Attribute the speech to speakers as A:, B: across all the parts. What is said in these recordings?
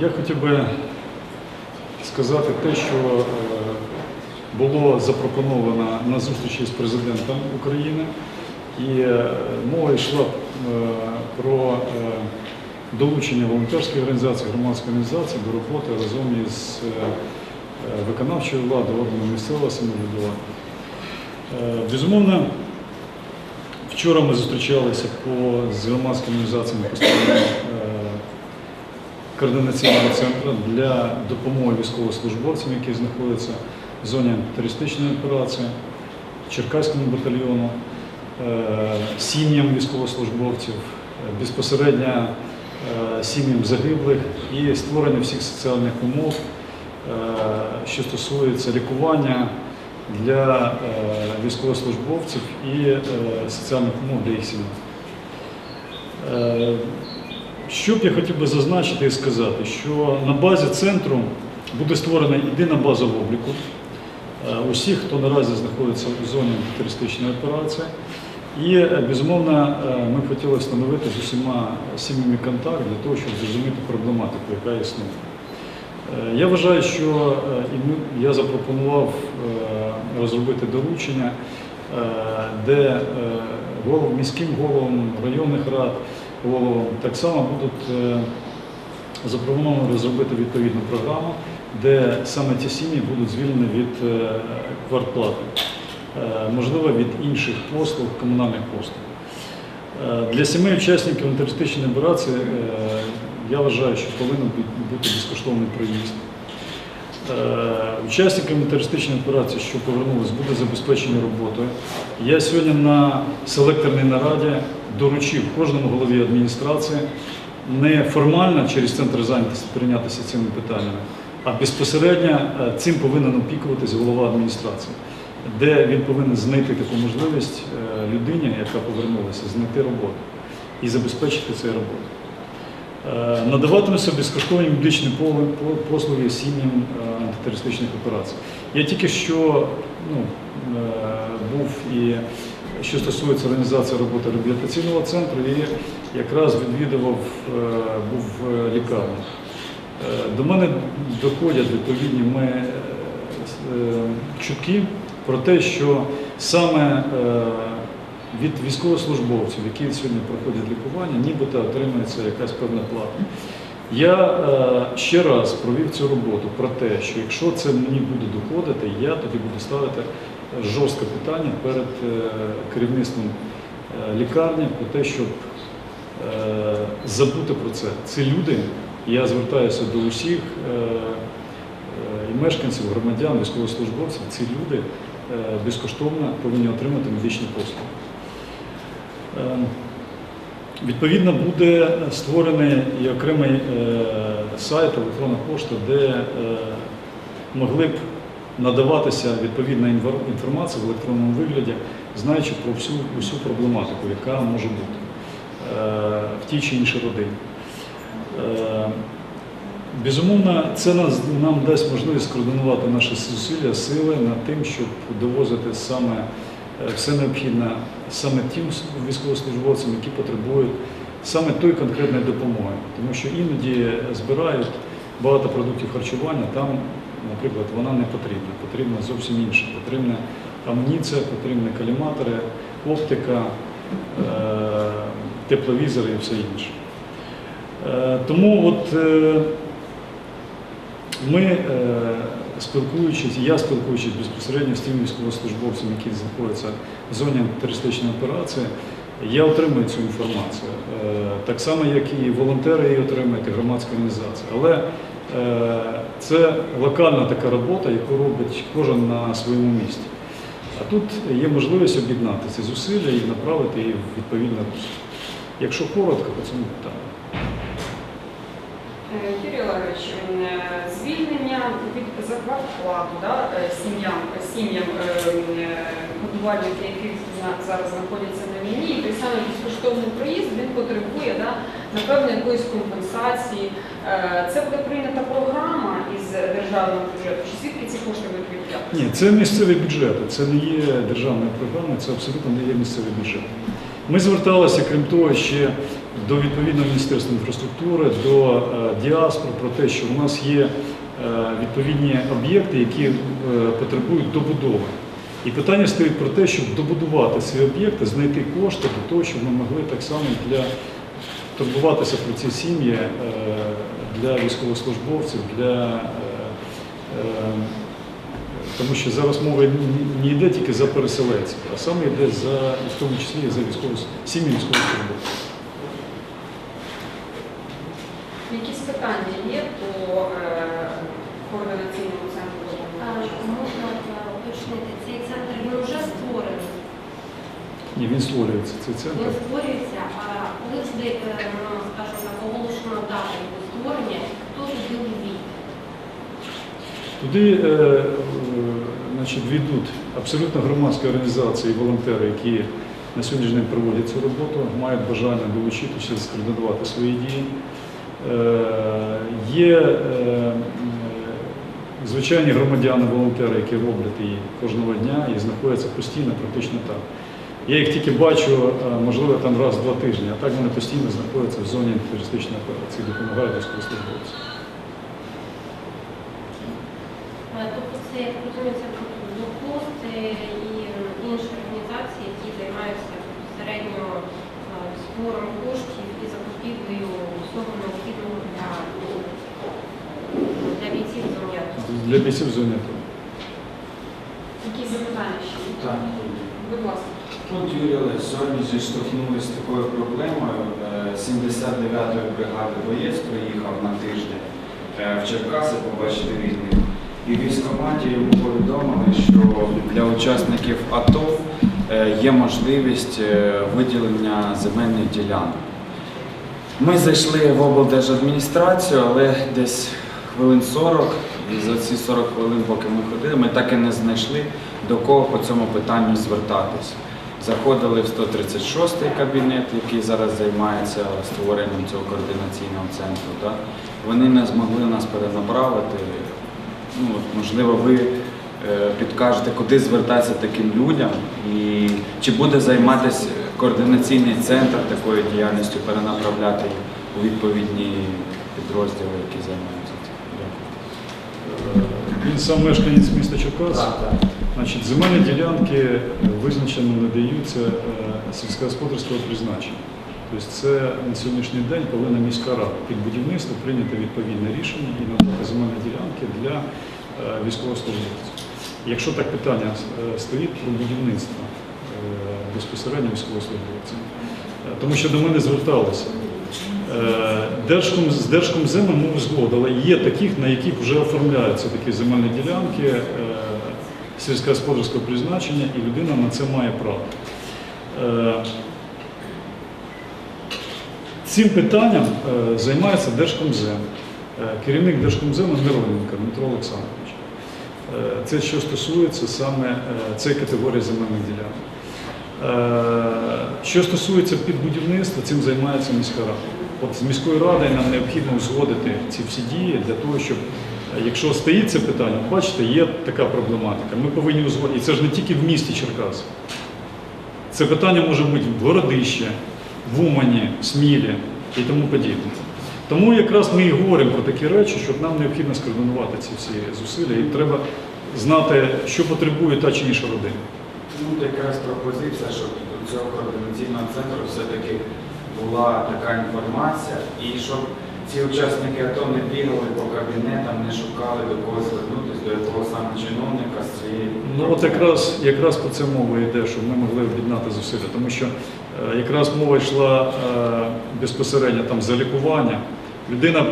A: Я хотів би сказати те, що е, було запропоновано на зустрічі з президентом України, і е, мова йшла е, про долучення волонтерських організацій, громадських організацій до роботи разом із виконавчою владою, органами місцевого самоврядування. Безумовно, вчора ми зустрічалися по, з громадськими організаціями по стороні е, координаційного центру для допомоги військовослужбовцям, які знаходяться в зоні антитерористичної операції, Черкаському батальйону, е, сім'ям військовослужбовців, е, безпосередньо е, сім'ям загиблих і створення всіх соціальних умов, що стосується лікування для військовослужбовців і соціальних умов для їх сімей. Що б я хотів би зазначити і сказати, що на базі центру буде створена єдина база в обліку е, усіх, хто наразі знаходиться у зоні терористичної операції. І, е, безумовно, е, ми б хотіли встановити з усіма сім'ями контакт для того, щоб зрозуміти проблематику, яка існує. Я вважаю, що я запропонував розробити доручення, де міським головам районних рад, так само будуть е, запропоновано розробити відповідну програму, де саме ті сім'ї будуть звільнені від е, квартплати, е, можливо, від інших послуг, комунальних послуг. Для сімей учасників антитерористичної операції я вважаю, що повинен бути безкоштовний проїзд. Е, Учасникам терористичної операції, що повернулись, буде забезпечені роботою. Я сьогодні на селекторній нараді доручив кожному голові адміністрації не формально через центр зайнятості прийнятися цими питаннями, а безпосередньо е, цим повинен опікуватись голова адміністрації, де він повинен знайти таку можливість е, людині, яка повернулася, знайти роботу і забезпечити цю роботу. Е, Надаватимуться безкоштовні медичні послуги сім'ям антитерористичних операцій. Я тільки що ну, був і що стосується організації роботи реабілітаційного центру, і якраз відвідував, е, був в лікарні. Е, До мене доходять відповідні ми, е, чутки про те, що саме від військовослужбовців, які сьогодні проходять лікування, нібито отримується якась певна плата. Я ще раз провів цю роботу про те, що якщо це мені буде доходити, я тоді буду ставити жорстке питання перед е, керівництвом е, лікарні про те, щоб е, забути про це. Це люди, я звертаюся до усіх і мешканців, громадян, військовослужбовців, ці люди безкоштовно повинні отримати медичні послуги. Е, Відповідно, буде створений і окремий сайт, електронна пошта, де могли б надаватися відповідна інформація в електронному вигляді, знаючи про всю, всю проблематику, яка може бути е, в тій чи іншій родині. Е, Безумовно, це нас, нам дасть можливість скоординувати наші зусилля, сили над тим, щоб довозити саме е, все необхідне саме тим військовослужбовцям, які потребують саме тої конкретної допомоги. Тому що іноді збирають багато продуктів харчування, там, наприклад, вона не потрібна, потрібна зовсім інше. Потрібна амуніція, потрібні каліматори, оптика, е, тепловізори і все інше. Е, Тому от е, ми, спілкуючись, я спілкуючись безпосередньо з тими військовослужбовцями, які знаходяться в зоні антитерористичної операції, я отримую цю інформацію. Так само, як і волонтери її отримують, і громадська організація. Але це локальна така робота, яку робить кожен на своєму місці. А тут є можливість об'єднати ці зусилля і направити її в відповідне. Якщо коротко, по цьому питанню.
B: Е, Юрій Олегович, е, звільнення від зарплату да, е, сім'ям, сім'ям е, е, які зараз знаходяться на війні, і той самий безкоштовний проїзд він потребує да, напевно якоїсь компенсації. Е, Це буде прийнята програма із державного бюджету. Чи звідки ці кошти будуть виділяти?
A: Ні, це місцеві бюджети, це не є державною програмою, це абсолютно не є місцевий бюджет. Ми зверталися, крім того, ще до відповідного Міністерства інфраструктури, до е, діаспор про те, що у нас є е, відповідні об'єкти, які е, потребують добудови. І питання стоїть про те, щоб добудувати ці об'єкти, знайти кошти для того, щоб ми могли так само для турбуватися про ці сім'ї для військовослужбовців, для тому що зараз мова не- не йде тільки за переселенців, а саме йде за, в тому числі за військово, сім'ї військовослужбовців.
B: Якісь питання є по е, координаційному центру
C: А. Можна е, уточнити, цей центр він вже створений.
A: Ні, він створюється, цей центр.
C: Він створюється, а коли буде, е, скажімо так, оголошена дата його створення, хто туди увійде?
A: Туди значить, війдуть абсолютно громадські організації і волонтери, які на сьогоднішній день проводять цю роботу, мають бажання долучитися, скоординувати свої дії. Е, є е, звичайні громадяни, волонтери, які роблять її кожного дня і знаходяться постійно, практично там. Я їх тільки бачу, е, можливо, там раз в два тижні, а так вони постійно знаходяться в зоні терористичної операції, допомагають військовослужбовцям.
C: Тобто це, як розумію, це блокпост е, і інші організації, які займаються безпосередньо е, збором коштів і закупівлею всього необхідного для, для бійців зоні
A: Для бійців зоні АТО.
B: Запитання ще?
D: Так.
B: Будь ласка.
D: От Юрій Олег, сьогодні зіштовхнулися з такою проблемою. Е, 79-ї бригади боєць приїхав на тиждень е, в Черкаси побачити рідних. І в військкоматі повідомили, що для учасників АТО е, є можливість е, виділення земельних ділянок. Ми зайшли в облдержадміністрацію, але десь хвилин 40, і за ці 40 хвилин, поки ми ходили, ми так і не знайшли до кого по цьому питанню звертатися. Заходили в 136-й кабінет, який зараз займається створенням цього координаційного центру. Да? Вони не змогли нас перенаправити. Ну, от, можливо, ви е, підкажете, куди звертатися таким людям, і чи буде займатися координаційний центр такою діяльністю, перенаправляти у відповідні підрозділи, які займаються цим.
A: Е, Він сам мешканець міста Черкас.
D: так.
A: Значить, земельні ділянки е, визначено надаються сільськогосподарського призначення. Тобто це на сьогоднішній день повинна міська рада під будівництво прийняти відповідне рішення і надати земельні ділянки для е, військовослужбовців. Якщо так питання е, стоїть про будівництво е, безпосередньо військовослужбовцям, Е, тому що до мене зверталися. Е, Держком, з Держкомземом ми узгодили, є таких, на яких вже оформляються такі земельні ділянки сільськогосподарського призначення, і людина на це має право. Цим питанням е, займається Держкомзем, Е, керівник Держкомзему Мироненко Дмитро Олександрович. Е, Це що стосується саме цієї категорії земельних ділянок. Що стосується підбудівництва, цим займається міська рада. От з міською радою нам необхідно узгодити ці всі дії для того, щоб, якщо стоїть це питання, бачите, є така проблематика. Ми повинні узгодити. І це ж не тільки в місті Черкаси. Це питання може бути в Городищі, в Умані, Смілі і тому подібне. Тому якраз ми і говоримо про такі речі, що нам необхідно скоординувати ці всі зусилля, і треба знати, що потребує та чи інша родина.
D: Ну, якраз пропозиція, щоб до цього координаційного центру все-таки була така інформація, і щоб ці учасники АТО не бігали по кабінетам, не шукали до кого звернутися, до якого саме чиновника з цієї.
A: Ну от якраз, якраз про це мова йде, щоб ми могли об'єднати зусилля, тому що е, якраз мова йшла е, безпосередньо там за лікування. Людина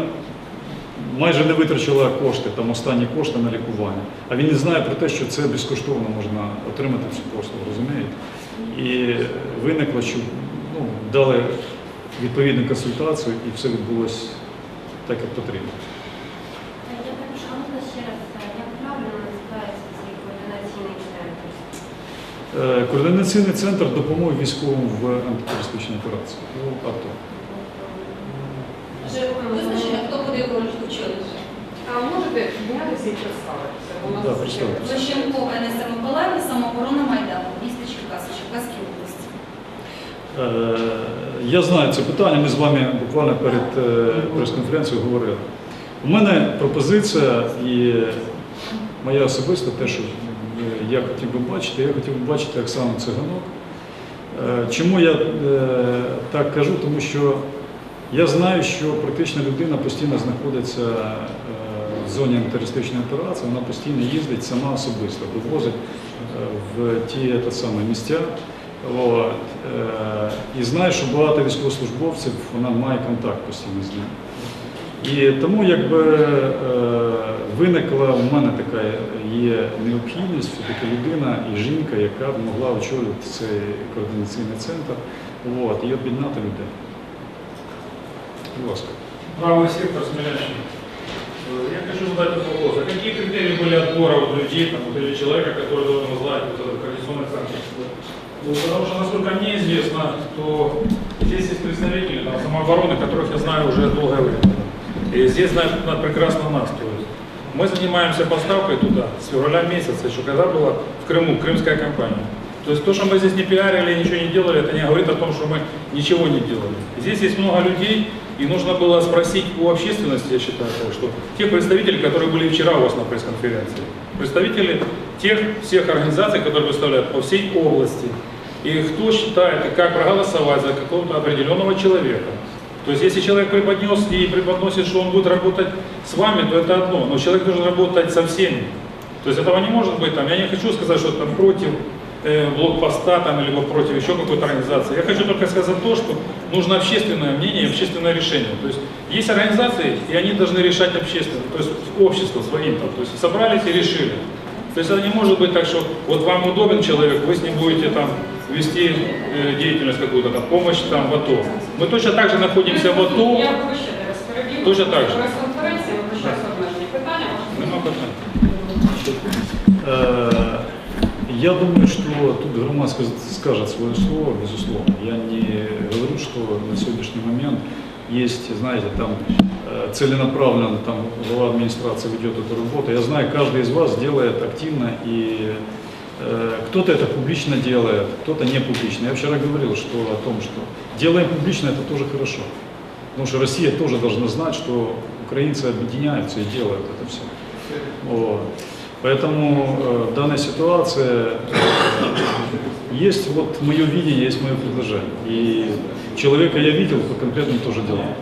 A: майже не витрачила кошти, там останні кошти на лікування, а він не знає про те, що це безкоштовно можна отримати цю послугу, розумієте? І виникло, що ну, дали відповідну консультацію і все відбулося так, як потрібно.
C: Е, Я також, можна ще раз, е, як правильно називається цей координаційний центр?
A: Е, Координаційний центр допомоги військовим в антитерористичній операції. Ну, АТО.
E: Визначено, хто буде його очолювати.
B: А можете піднятися і представитися? Бо у нас
A: Да,
E: Миколаївна, самооборона Майдану, місто Черкаси, Черкаській області.
A: Е, Я знаю це питання, ми з вами буквально перед е, прес-конференцією говорили. У мене пропозиція і моя особиста те, що я хотів би бачити, я хотів би бачити Оксану Циганок. Е, Чому я е, так кажу? Тому що я знаю, що практично людина постійно знаходиться в зоні антитерористичної операції, вона постійно їздить сама особисто, вивозить в ті саме місця. От. Е, І знаю, що багато військовослужбовців вона має контакт постійно з ними. І тому якби е, виникла у мене така є необхідність, все-таки людина і жінка, яка б могла очолювати цей координаційний центр от, і об'єднати людей. Будь ласка.
F: Правый сектор Смоленщины. Э, Я хочу задать этот вопрос. А какие критерии были отбора вот людей там, вот, или человека, который должен возглавить вот этот координационный центр? Ну, потому что, насколько мне известно, то здесь есть представители там, самообороны, которых я знаю уже долгое время. И здесь знают на- прекрасно нас. Мы занимаемся поставкой туда с февраля месяца, еще когда была в Крыму крымская компания. То есть то, что мы здесь не пиарили, ничего не делали, это не говорит о том, что мы ничего не делали. Здесь есть много людей, и нужно было спросить у общественности, я считаю, что те представители, которые были вчера у вас на пресс-конференции, представители тех всех организаций, которые представляют по всей области, и кто считает, и как проголосовать за какого-то определенного человека. То есть если человек преподнес и преподносит, что он будет работать с вами, то это одно, но человек должен работать со всеми. То есть этого не может быть, там, я не хочу сказать, что там против э, блокпоста там, либо против еще какой-то организации. Я хочу только сказать то, что нужно общественное мнение и общественное решение. То есть есть организации, и они должны решать общественно, то есть общество своим. Там, то есть собрались и решили. То есть это не может быть так, что вот вам удобен человек, вы с ним будете там вести э, деятельность какую-то, там, помощь там в АТО. Мы точно так же находимся в АТО.
B: Я вибачте, раз переб'ю.
F: Точно так же.
B: Прес-конференція, вибачаюся обмежені питання. ваше
F: Нема питань.
A: Э, Я думаю, что тут громадскость скажет свое слово, безусловно. Я не говорю, что на сегодняшний момент есть, знаете, там э, целенаправленно там глава администрации ведет эту работу. Я знаю, каждый из вас делает активно и э, кто-то это публично делает, кто-то не публично. Я вчера говорил, что о том, что делаем публично, это тоже хорошо. Потому что Россия тоже должна знать, что украинцы объединяются и делают это все. Вот. Поэтому э, в данной ситуации э, есть вот мое видение, есть мое предложение. И человека я видел по конкретным тоже делам.